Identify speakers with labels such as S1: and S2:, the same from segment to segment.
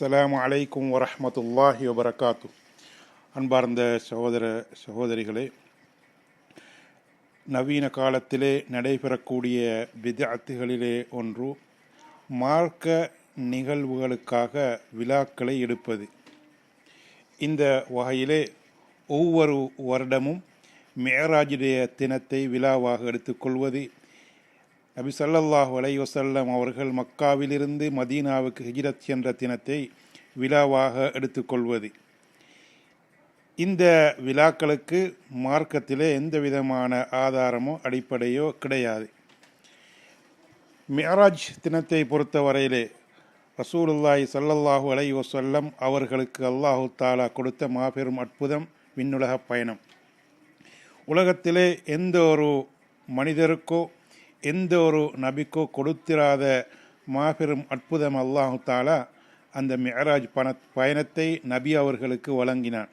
S1: அஸ்லாம் அலைக்கும் வரமத்துல்லாஹி வபரகாத்து அன்பார்ந்த சகோதர சகோதரிகளே நவீன காலத்திலே நடைபெறக்கூடிய விதத்துகளிலே ஒன்று மார்க்க நிகழ்வுகளுக்காக விழாக்களை எடுப்பது. இந்த வகையிலே ஒவ்வொரு வருடமும் மேராஜுடைய தினத்தை விழாவாக எடுத்துக்கொள்வது நபி சல்லல்லாஹ் அலைஹி அவர்கள் மக்காவிலிருந்து மதீனாவுக்கு ஹிஜ்ரத் என்ற தினத்தை விழாவாக எடுத்துக்கொள்வது. இந்த விழாக்களுக்கு மார்க்கத்திலே எந்த விதமான ஆதாரமோ அடிப்படையோ கிடையாது. மியராஜ் தினத்தை பொறுத்தவரையிலே ரசூலுல்லாய் சல்லல்லாஹு அலை வசல்லம் அவர்களுக்கு அல்லாஹு தாலா கொடுத்த மாபெரும் அற்புதம் விண்ணுலக பயணம். உலகத்திலே எந்த ஒரு மனிதருக்கோ எந்த ஒரு நபிக்கோ கொடுத்திராத மாபெரும் அற்புதம் அல்லாஹு தாலா அந்த மியராஜ் பண பயணத்தை நபி அவர்களுக்கு வழங்கினான்.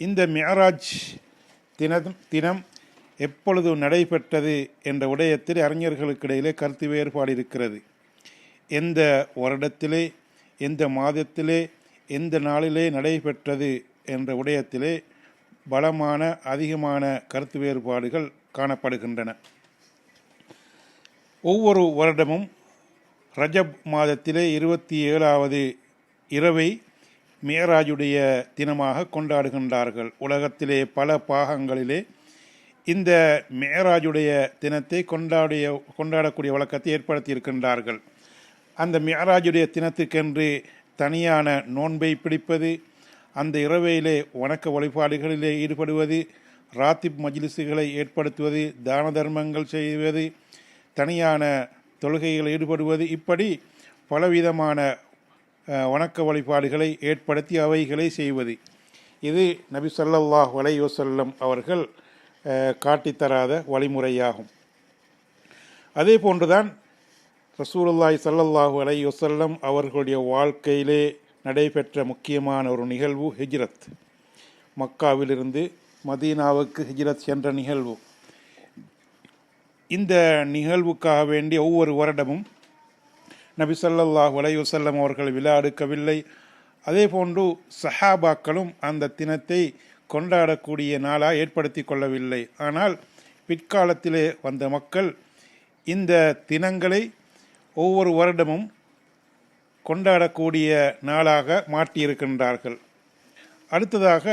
S1: இந்த மியராஜ் தினம் தினம் எப்பொழுது நடைபெற்றது என்ற விடயத்தில் அறிஞர்களுக்கிடையிலே கருத்து வேறுபாடு இருக்கிறது. எந்த வருடத்திலே எந்த மாதத்திலே எந்த நாளிலே நடைபெற்றது என்ற விடயத்திலே பலமான அதிகமான கருத்து வேறுபாடுகள் காணப்படுகின்றன. ஒவ்வொரு வருடமும் ரஜப் மாதத்திலே இருபத்தி ஏழாவது இரவை மேராஜுடைய தினமாக கொண்டாடுகின்றார்கள். உலகத்திலே பல பாகங்களிலே இந்த மேராஜுடைய தினத்தை கொண்டாடிய கொண்டாடக்கூடிய வழக்கத்தை ஏற்படுத்தியிருக்கின்றார்கள். அந்த மேராஜுடைய தினத்துக்கென்று தனியான நோன்பை பிடிப்பது அந்த இரவையிலே வணக்க வழிபாடுகளிலே ஈடுபடுவது ராத்திப் மஜ்லிஸுகளை ஏற்படுத்துவது தான தர்மங்கள் செய்வது தனியான தொழுகைகளில் ஈடுபடுவது இப்படி பலவிதமான வணக்க வழிபாடுகளை ஏற்படுத்தி அவைகளை செய்வது. இது நபி சல்லல்லாஹ் வலையுசல்லம் அவர்கள் காட்டித்தராத வழிமுறையாகும். அதே போன்றுதான் ரசூலுல்லாய் சல்லல்லாஹு அலை வசல்லம் அவர்களுடைய வாழ்க்கையிலே நடைபெற்ற முக்கியமான ஒரு நிகழ்வு ஹிஜ்ரத். மக்காவிலிருந்து மதீனாவுக்கு ஹிஜ்ரத் சென்ற நிகழ்வு. இந்த நிகழ்வுக்காக வேண்டிய ஒவ்வொரு வருடமும் நபி சல்லல்லாஹ் வலையுசல்லம் அவர்கள் விழா எடுக்கவில்லை அதே போன்று சஹாபாக்களும் அந்த தினத்தை கொண்டாடக்கூடிய நாளாக ஏற்படுத்தி கொள்ளவில்லை. ஆனால் பிற்காலத்திலே வந்த மக்கள் இந்த தினங்களை ஒவ்வொரு வருடமும் கொண்டாடக்கூடிய நாளாக மாற்றியிருக்கின்றார்கள். அடுத்ததாக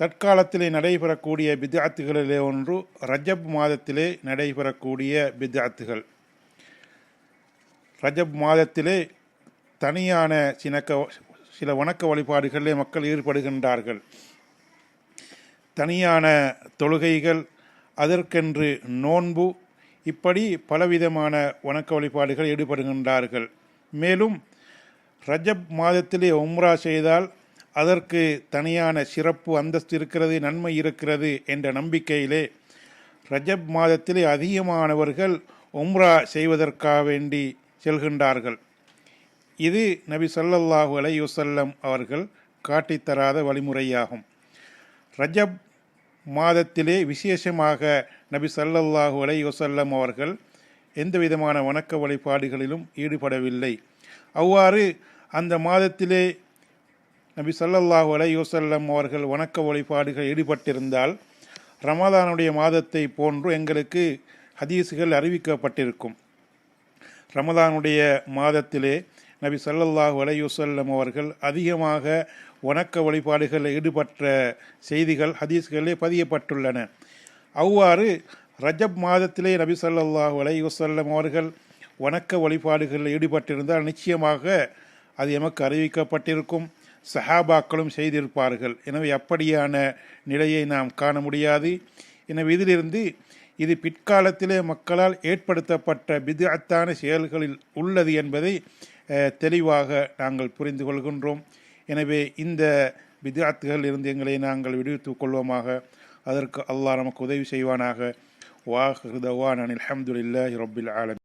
S1: தற்காலத்திலே நடைபெறக்கூடிய பிதாத்துகளிலே ஒன்று ரஜப் மாதத்திலே நடைபெறக்கூடிய பிதாத்துகள் ரஜப் மாதத்திலே தனியான சினக்க சில வணக்க வழிபாடுகளிலே மக்கள் ஈடுபடுகின்றார்கள். தனியான தொழுகைகள் அதற்கென்று நோன்பு இப்படி பலவிதமான வணக்க வழிபாடுகள் ஈடுபடுகின்றார்கள். மேலும் ரஜப் மாதத்திலே உம்ரா செய்தால் அதற்கு தனியான சிறப்பு அந்தஸ்து இருக்கிறது நன்மை இருக்கிறது என்ற நம்பிக்கையிலே ரஜப் மாதத்திலே அதிகமானவர்கள் உம்ரா செய்வதற்காக வேண்டி செல்கின்றார்கள். இது நபி சல்லல்லாஹு அலையுசல்லம் அவர்கள் காட்டித்தராத வழிமுறையாகும். ரஜப் மாதத்திலே விசேஷமாக நபி சல்லல்லாஹு அலையுசல்லம் அவர்கள் எந்த விதமான வணக்க வழிபாடுகளிலும் ஈடுபடவில்லை. அவ்வாறு அந்த மாதத்திலே நபி சல்லல்லாஹு அலை யூசல்லம் அவர்கள் வணக்க வழிபாடுகள் ஈடுபட்டிருந்தால் ரமதானுடைய மாதத்தை போன்று எங்களுக்கு ஹதீஸுகள் அறிவிக்கப்பட்டிருக்கும். ரமதானுடைய மாதத்திலே நபி சல்லல்லாஹு அலையுசல்லம் அவர்கள் அதிகமாக வணக்க வழிபாடுகளில் ஈடுபட்ட செய்திகள் ஹதீஸ்களிலே பதியப்பட்டுள்ளன. அவ்வாறு ரஜப் மாதத்திலே நபி சல்லல்லாஹு அலையுசல்லம் அவர்கள் வணக்க வழிபாடுகளில் ஈடுபட்டிருந்தால் நிச்சயமாக அது எமக்கு அறிவிக்கப்பட்டிருக்கும். சஹாபாக்களும் செய்திருப்பார்கள். எனவே அப்படியான நிலையை நாம் காண முடியாது. எனவே இதிலிருந்து இது பிற்காலத்திலே மக்களால் ஏற்படுத்தப்பட்ட பிதுஅத்தான செயல்களில் உள்ளது என்பதை தெளிவாக நாங்கள் புரிந்து கொள்கின்றோம். எனவே இந்த பிதுஅத்துகள் இருந்து எங்களை நாங்கள் விடுவித்துக் கொள்வோமாக. அதற்கு அல்லாஹ் நமக்கு உதவி செய்வானாக. வாஹ் ஹிருதவான் அனில் அஹமதுல்லாஹி ரொபில் ஆலம்.